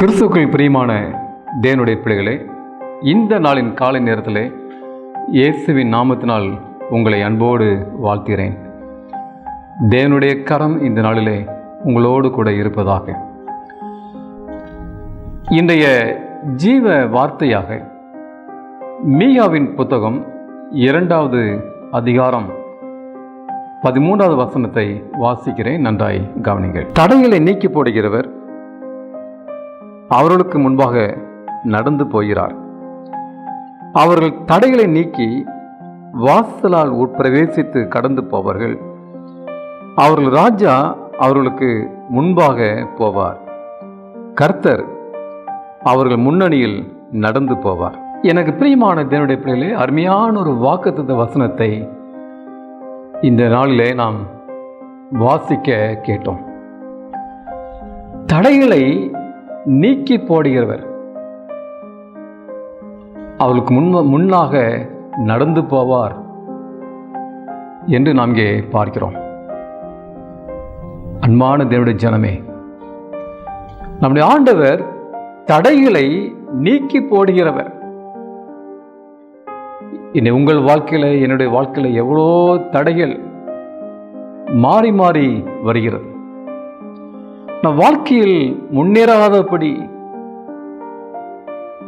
கிறிஸ்துக்கள் பிரியமான தேவனுடைய பிள்ளைகளே இந்த நாளின் காலை நேரத்திலே இயேசுவின் நாமத்தினால் உங்களை அன்போடு வாழ்த்துகிறேன். தேவனுடைய கரம் இந்த நாளிலே உங்களோடு கூட இருப்பதாக. இன்றைய ஜீவ வார்த்தையாக மீகாவின் புத்தகம் இரண்டாவது அதிகாரம் பதிமூன்றாவது வசனத்தை வாசிக்கிறேன். நன்றாய் கவனிங்கள். தடைகளை நீக்கி போடுகிறவர் அவர்களுக்கு முன்பாக நடந்து போகிறார். அவர்கள் தடைகளை நீக்கி வாசலால் உட்பிரவேசித்து கடந்து போவார்கள். அவர்கள் ராஜா அவர்களுக்கு முன்பாக போவார். கர்த்தர் அவர்கள் முன்னணியில் நடந்து போவார். எனக்கு பிரியமான தேவனுடைய பிள்ளைகளே அருமையான ஒரு வாக்குத்த வசனத்தை இந்த நாளிலே நாம் வாசிக்க கேட்டோம். தடைகளை நீக்கி போடுகிறவர். அவளுக்கு முன் முன்னாக நடந்து போவார் என்று நாம் இங்கே பார்க்கிறோம். அன்பான தேவனுடைய ஜனமே நம்முடைய ஆண்டவர் தடைகளை நீக்கி போடுகிறவர். இன்னை உங்கள் வாழ்க்கையில் என்னுடைய வாழ்க்கையில் எவ்வளோ தடைகள் மாறி மாறி வருகிறது. நம் வாழ்க்கையில் முன்னேறாதபடி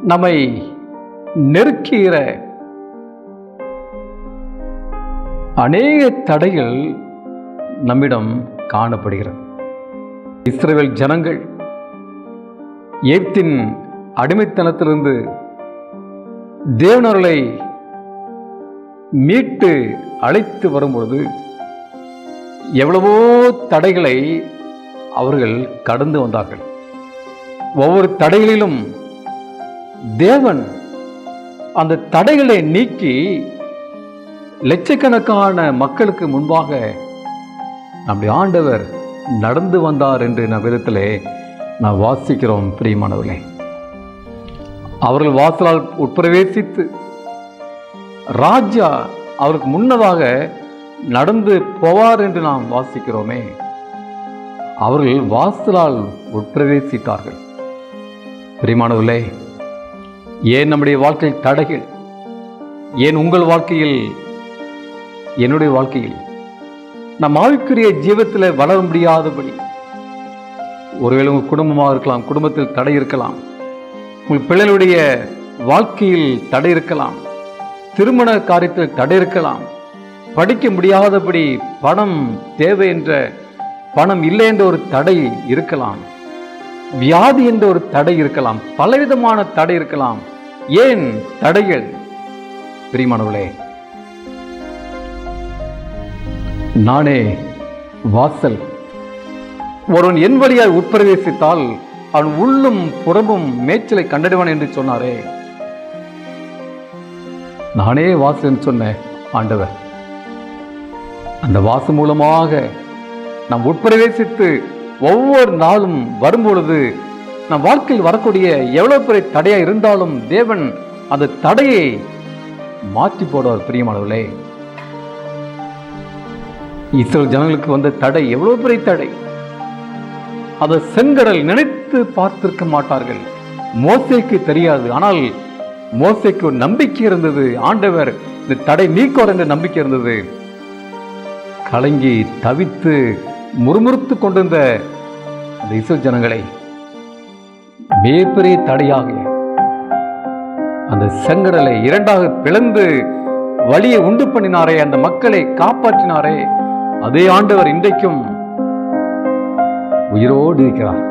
நம்மை நெருக்கிற அநேக தடைகள் நம்மிடம் காணப்படுகிறது. இஸ்ரேல் ஜனங்கள் ஏப்தின் அடிமைத்தனத்திலிருந்து தேவனர்களை மீட்டு அழைத்து வரும்பொழுது எவ்வளவோ தடைகளை அவர்கள் கடந்து வந்தார்கள். ஒவ்வொரு தடைகளிலும் தேவன் அந்த தடைகளை நீக்கி லட்சக்கணக்கான மக்களுக்கு முன்பாக நம்முடைய ஆண்டவர் நடந்து வந்தார் என்று நான் விதத்திலே நான் வாசிக்கிறோம் பிரியமானவர்களே. அவர்கள் வாசலால் உட்பிரவேசித்து ராஜா அவருக்கு முன்னதாக நடந்து போவார் என்று நாம் வாசிக்கிறோமே. அவர்கள் வாசலால் உட்பிரவேசித்தார்கள் பிரியமானவர்களே ஏன் நம்முடைய வாழ்க்கை தடைகள்? ஏன் உங்கள் வாழ்க்கையில் என்னுடைய வாழ்க்கையில் நம் ஆவிக்குரிய ஜீவத்தில் வளர முடியாதபடி ஒருவேளை உங்கள் குடும்பமாக இருக்கலாம் குடும்பத்தில் தடை இருக்கலாம் உங்கள் பிள்ளைகளுடைய வாழ்க்கையில் தடை இருக்கலாம் திருமண காரியத்தில் தடை இருக்கலாம் படிக்க முடியாதபடி பணம் தேவை என்ற பணம் இல்லை என்ற ஒரு தடை இருக்கலாம். வியாதி என்ற ஒரு தடை இருக்கலாம். பலவிதமான தடை இருக்கலாம். ஏன் தடைகள்? பிரியமானவர்களே நானே வாசல். ஒருவன் என் வழியாய் உட்பிரவேசித்தால் அவன் உள்ளும் புறமும் மேய்ச்சலை கண்டடைவான் என்று சொன்னாரே. நானே வாசல் சொன்ன ஆண்டவர். அந்த வாசு மூலமாக நாம் உட்பிரவேசித்து ஒவ்வொரு நாளும் வரும்பொழுது நம் வாழ்க்கையில் வரக்கூடிய எவ்வளவு பெரிய தடையா இருந்தாலும் தேவன் அந்த தடையை மாற்றி போடுவார் பிரியமானவர்களே இஸ்ரேல் ஜனங்களுக்கு வந்த தடை எவ்வளவு பெரிய தடை. அதை செங்கடல் நினைத்து பார்த்திருக்க மாட்டார்கள். மோசைக்கு தெரியாது. ஆனால் மோசைக்கு ஒரு நம்பிக்கை இருந்தது. ஆண்டவர் இந்த தடை நீக்குவார் என்ற நம்பிக்கை இருந்தது. கலங்கி தவித்து முறுமுறுத்து கொண்டிருந்த அந்த இஸ்ரேல் ஜனங்களை மிகப்பெரிய தடையாக அந்த செங்கடலை இரண்டாக பிளந்து வழியை உண்டு பண்ணினாரே அந்த மக்களை காப்பாற்றினாரே அதே ஆண்டவர் இன்றைக்கும் உயிரோடு இருக்கிறார்.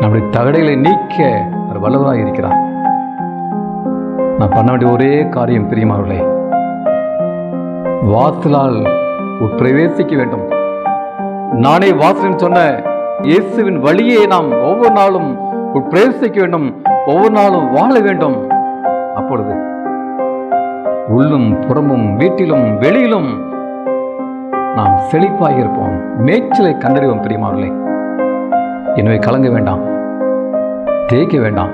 நம்முடைய தகடைகளை நீக்க அவர் வல்லவராக இருக்கிறார். நான் பண்ண வேண்டிய ஒரே காரியம் பிரியமானவர்களே வாசலால் உட்பிரவேசிக்க வேண்டும். நானே வாசலின் சொன்ன இயேசுவின் வழியே நாம் ஒவ்வொரு நாளும் உட்பிரவேசிக்க வேண்டும். ஒவ்வொரு நாளும் வாழ வேண்டும். அப்பொழுது உள்ளும் புறமும் வீட்டிலும் வெளியிலும் நாம் செழிப்பாக இருப்போம். மேய்ச்சலை கண்டறிவோம் பிரியமாவர்களே எனவே கலங்க வேண்டாம். தேய்க்க வேண்டாம்.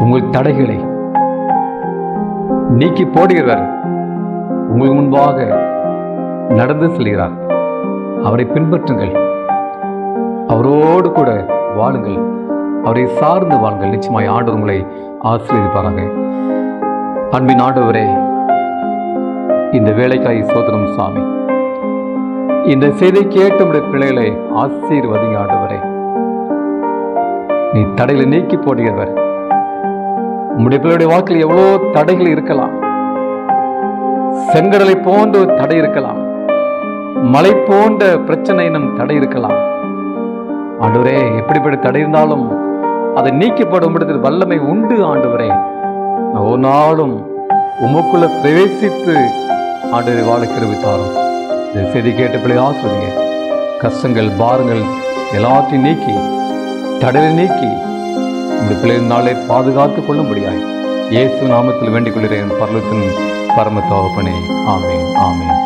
உங்கள் தடைகளை நீக்கி போடுகிறவர் உங்களுக்கு முன்பாக நடந்து செல்கிறார். அவரை பின்பற்றுங்கள். அவரோடு கூட வாழுங்கள். அவரை சார்ந்து வாழுங்கள். நிச்சயமாய் ஆண்டவர் உங்களை ஆசீர்வதிப்பாராங்க அன்பின் ஆண்டவரே இந்த வேலைக்காய் சோதனம் சாமி. இந்த செய்தி கேட்டு உடைய பிள்ளைகளை ஆசீர்வதிங்க ஆண்டவரே. நீ தடைகளை நீக்கி போடுகிறவர். உடைய பிள்ளையுடைய வாக்கில் எவ்வளோ தடைகள் இருக்கலாம். செங்கடலை போன்ற ஒரு தடை இருக்கலாம். மலை போன்ற பிரச்சனை நம் தடை இருக்கலாம். ஆண்டவரே எப்படிப்பட்ட தடை இருந்தாலும் அதை நீக்கப்படும் இடத்தில் வல்லமை உண்டு ஆண்டவரே. ஒரு நாளும் உமக்குள்ள பிரவேசித்து ஆண்டவரை வாழ கிருவித்தாரும் இந்த செய்தி கேட்ட பிள்ளை ஆசிரியங்க கஷ்டங்கள் பாரங்கள் எல்லாத்தையும் நீக்கி தடையை நீக்கி இந்த பிள்ளை நாளை பாதுகாத்துக் கொள்ளும்படியாய். இயேசு நாமத்தில் வேண்டிக் கொள்கிறேன். பரலத்தின் பரம தகப்பனே. ஆமேன் ஆமேன்.